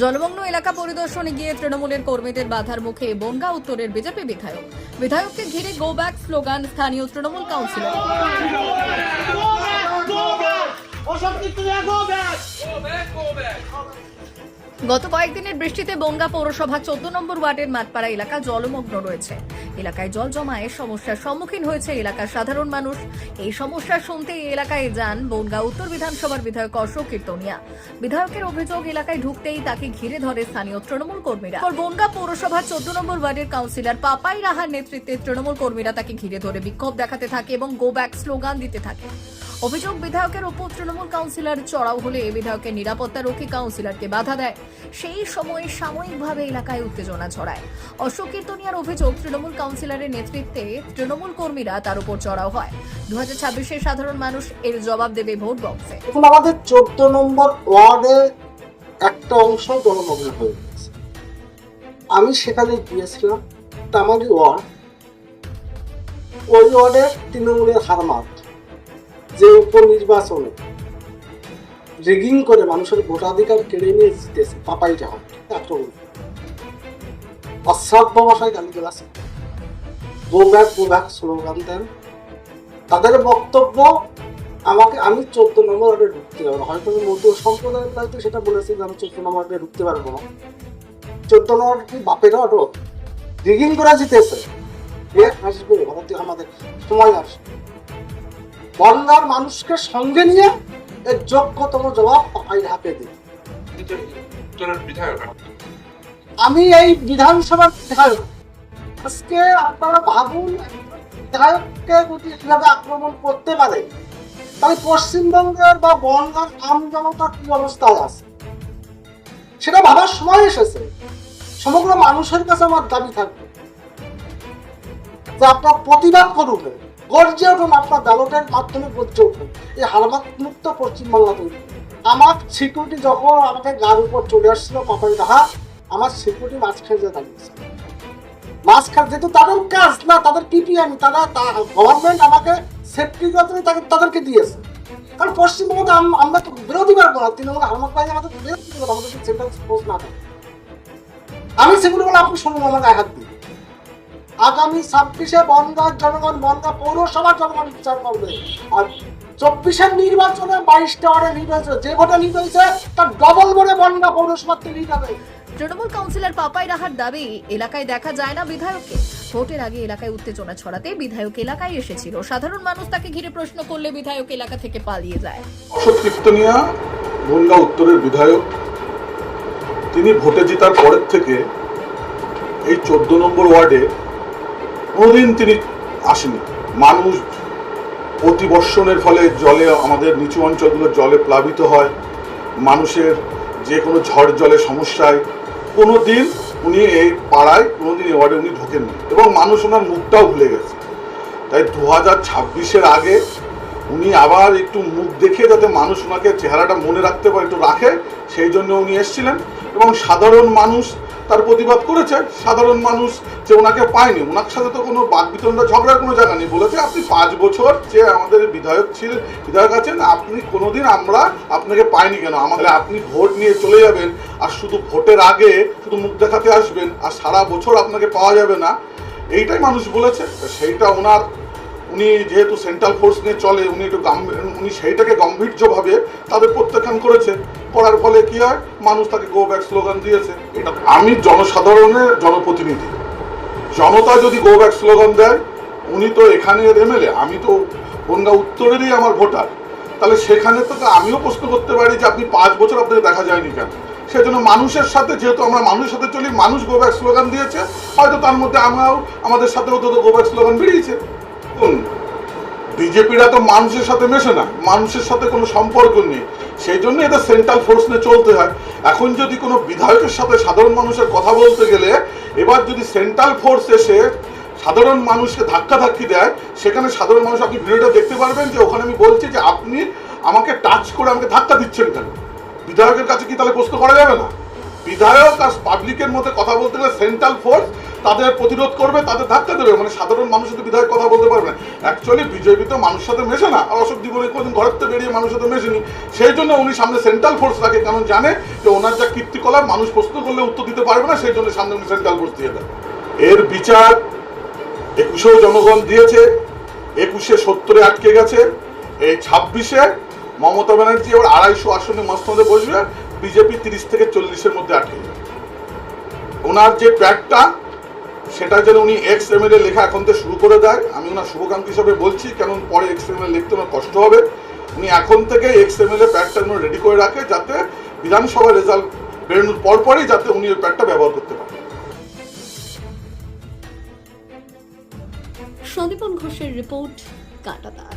জলমগ্ন এলাকা পরিদর্শনে গিয়ে তৃণমূলের কর্মীদের বাধার মুখে বনগা উত্তরের বিজেপি বিধায়ক। বিধায়ককে ঘিরে গো ব্যাক স্লোগান স্থানীয় তৃণমূল কাউন্সিলর গত কয়েকদিনের বৃষ্টিতে বঙ্গা পৌরসভা চোদ্দ নম্বর ওয়ার্ডের মাঠপাড়া এলাকা জলমগ্ন রয়েছে। এলাকায় জল জমায় সমস্যার সম্মুখীন হয়েছে এলাকার সাধারণ মানুষ। এই সমস্যা শুনতে এই এলাকায় যান বনগা উত্তর বিধানসভার বিধায়ক অশোক কীর্তনিয়া। বিধায়কের অভিযোগ, এলাকায় ঢুকতেই তাকে ঘিরে ধরে স্থানীয় তৃণমূল কর্মীরা। বনগা পৌরসভার চোদ্দ নম্বর ওয়ার্ডের কাউন্সিলর পাপাই রাহার নেতৃত্বে তৃণমূল কর্মীরা তাকে ঘিরে ধরে বিক্ষোভ দেখাতে থাকে এবং গো ব্যাক স্লোগান দিতে থাকে। অভিযোগ, বিধায়কের উপর তৃণমূল কাউন্সিলর চড়াও হলে বিধায়কের নিরাপত্তা নিরাপত্তারক্ষী কাউন্সিলরকে বাধা দেয়। সেই সময়ে সাময়িকভাবে এলাকায় উত্তেজনা ছড়ায়। অশোক কীর্তনিয়ার অভিযোগ, তৃণমূল কাউন্সিলরের নেতৃত্বে তৃণমূল কর্মীরা তার উপর চড়াও হয়। দু হাজার সাধারণ মানুষ এর জবাব দেবে ভোট বক্সে। আমাদের চোদ্দ নম্বর ওয়ার্ডে একটা অংশ জনমগ্ন হয়ে গেছে। আমি সেখানে গিয়েছিলাম তামারি ওয়ার্ড। ওই ওয়ার্ডের তৃণমূলের হারমাত যে উপনির্বাচনে রিগিং করে মানুষের ভোটাধিকার কেড়ে নিয়ে জিতেছে, পাপাই জাহান। আক্রমণ অশ্রাব্য ভাষায় গালি গালাস গো ব্যাক গো স্লোগান দেন। তাদের বক্তব্য আমাকে, আমি চোদ্দ নম্বর ওয়ার্ডে ঢুকতে পারব না। হয়তো মধ্য সম্প্রদায়ের হয়তো সেটা বলেছি যে আমি চোদ্দ নম্বর ওয়ার্ডে ঢুকতে পারব না। চোদ্দ নম্বর কি বাপের অটো রিগিং করা জিতেছে। এ, আসবে, ভারতীয় আমাদের সময় আসবে। বন্যার মানুষকে সঙ্গে নিয়ে এর যোগ্যতম জবাব পাপাই হাতে দিই আমি এই বিধানসভার বিধায়ক। আজকে আপনারা ভাবুন, বিধায়ককে যদি এভাবে আক্রমণ করতে পারে, তাহলে পশ্চিমবঙ্গের বা বনগাঁর আম জনতার কি অবস্থায় আছে? সেটা ভাবার সময় এসেছে। সমগ্র মানুষের কাছে আমার দাবি থাকবে যে আপনার প্রতিবাদ করুন গর্জে উঠুন আপনার ব্যালটের মাধ্যমে গর্জে উঠুন এই মুক্ত পশ্চিমবাংলা তৈরি আমার সিকিউরিটি যখন আমাকে গার উপর চলে আসছিল রাহা আমার সিকিউরিটি মাছ খেয়ে যে দাঁড়িয়েছে খাওয়া যেহেতু তাদের কাজ না, তাদের পিপিএম তারা গভর্নমেন্ট আমাকে সেফটি তাদের তাদেরকে দিয়েছে। কারণ পশ্চিমবঙ্গে আমরা তো বিরোধী পারব না তৃণমূল হারমাত পাই আমাদের আমাদের সেন্ট্রাল না থাকে। আমি সেগুলো বলে আপনি শুনুন আমার গায়ে হাত দিন আগামী ছাব্বিশে বনগাঁর জনগণ বনগাঁ পৌরসভার জনগণ বিচার করবে। আর চব্বিশের নির্বাচনে বাইশটা ওয়ার্ডে লিড হয়েছে। যে ভোটে লিড হয়েছে তার ডবল ভোটে বনগাঁ পৌরসভার থেকে লিড হবে। তৃণমূল কাউন্সিলর পাপাই রাহার দাবি এলাকায় দেখা যায় না বিধায়ককে। ভোটের আগে এলাকায় উত্তেজনা ছড়াতে বিধায়ক এলাকায় এসেছিল। সাধারণ মানুষ তাকে ঘিরে প্রশ্ন করলে বিধায়ক এলাকা থেকে পালিয়ে যায়। অশোক কীর্তনিয়া বনগাঁ উত্তরের বিধায়ক। তিনি ভোটে জেতার পরের থেকে এই চোদ্দ নম্বর ওয়ার্ডে কোনোদিন তিনি আসেনি মানুষ অতিবর্ষণের ফলে জলে আমাদের নিচু অঞ্চলগুলো জলে প্লাবিত হয়। মানুষের যে কোনো ঝড় জলে সমস্যায় কোনো দিন উনি এই পাড়ায় কোনো দিন ওয়ার্ডে উনি ঢোকেননি এবং মানুষ ওনার মুখটাও ভুলে গেছে। তাই দু হাজার ছাব্বিশের আগে উনি আবার একটু মুখ দেখে যাতে মানুষ ওনাকে চেহারাটা মনে রাখতে পারে, একটু রাখে, সেই জন্য উনি এসেছিলেন এবং সাধারণ মানুষ তার প্রতিবাদ করেছে। সাধারণ মানুষ যে ওনাকে পায়নি। ওনার সাথে তো কোনো বাদ বিতণ্ডা ঝগড়ার কোনো জায়গা নেই। বলেছে, আপনি পাঁচ বছর যে আমাদের বিধায়ক ছিলেন বিধায়ক আছেন, আপনি কোনোদিন আমরা আপনাকে পাইনি কেন? আমাদের আপনি ভোট নিয়ে চলে যাবেন আর শুধু ভোটের আগে শুধু মুখ দেখাতে আসবেন, আর সারা বছর আপনাকে পাওয়া যাবে না। এইটাই মানুষ বলেছে। সেইটা ওনার উনি যেহেতু সেন্ট্রাল ফোর্স নিয়ে চলে, উনি একটু উনি সেইটাকে গম্ভীর্যভাবে তাদের প্রত্যাখ্যান করেছে। করার ফলে কি হয়? মানুষ তাকে গো ব্যাক স্লোগান দিয়েছে। এটা আমি জনসাধারণের জনপ্রতিনিধি। জনতা যদি গো ব্যাক স্লোগান দেয়, উনি তো এখানের এমএলএ, আমি তো বনগা উত্তরেরই আমার ভোটার। তাহলে সেখানে তো আমিও প্রশ্ন করতে পারি যে আপনি পাঁচ বছর আপনাকে দেখা যায়নি কেন? সেজন্য মানুষের সাথে, যেহেতু আমরা মানুষের সাথে চলি, মানুষ গো ব্যাক স্লোগান দিয়েছে। হয়তো তার মধ্যে আমরাও আমাদের সাথেও তো গো ব্যাক স্লোগান বেরিয়েছে। বিজেপিরা তো মানুষের সাথে মেশে না, মানুষের সাথে কোনো সম্পর্ক নেই। সেই জন্য এটা সেন্ট্রাল ফোর্স নিয়ে চলতে হয়। এখন যদি কোনো বিধায়কের সাথে সাধারণ মানুষের কথা বলতে গেলে, এবার যদি সেন্ট্রাল ফোর্স এসে সাধারণ মানুষকে ধাক্কা ধাক্কি দেয়, সেখানে সাধারণ মানুষ আপনি ভিডিওটা দেখতে পারবেন যে ওখানে আমি বলছি যে আপনি আমাকে টাচ করে আমাকে ধাক্কা দিচ্ছেন কেন? বিধায়কের কাছে কি তাহলে প্রশ্ন করা যাবে না? বিধায়ক আর পাবলিকের মধ্যে কথা বলতে গেলে সেন্ট্রাল ফোর্স তাদের প্রতিরোধ করবে, তাদের ধাক্কা দেবে মানে সাধারণ মানুষ সাথে বিধায়ক কথা বলতে পারবে না। অ্যাকচুয়ালি বিজেপি তো মানুষের সাথে মেশে না। আর অশোক জীবনে কোনদিন ঘরের থেকে বেরিয়ে মানুষের সাথে মেশেনি। সেই জন্য উনি সামনে সেন্ট্রাল ফোর্স রাখে কারণ জানে যে ওনার যা কীর্তিকলাপ, মানুষ প্রশ্ন করলে উত্তর দিতে পারবে না, সেই জন্য সামনে উনি সেন্ট্রাল ফোর্স দিয়ে দেয় এর বিচার একুশেও জনগণ দিয়েছে, একুশে সত্তরে আটকে গেছে, এই ছাব্বিশে মমতা ব্যানার্জি এবার আড়াইশো আসনে মস্তদে বসবে। বিজেপি তিরিশ থেকে চল্লিশের মধ্যে আটকে যাবে ওনার যে প্যাকটা সেটা যেন উনি এক্স এম লেখা এখন থেকে শুরু করে দেয়। আমি ওনার শুভকাঙ্ক্ষী হিসাবে বলছি, কেন পরে এক্স এম লিখতে ওনার কষ্ট হবে। উনি এখন থেকে এক্স এম এল প্যাকটা যেন রেডি করে রাখে, যাতে বিধানসভা রেজাল্ট বেরোনোর পরপরই যাতে উনি ওই প্যাকটা ব্যবহার করতে পারেন। সন্দীপন ঘোষের রিপোর্ট, কাটাতার।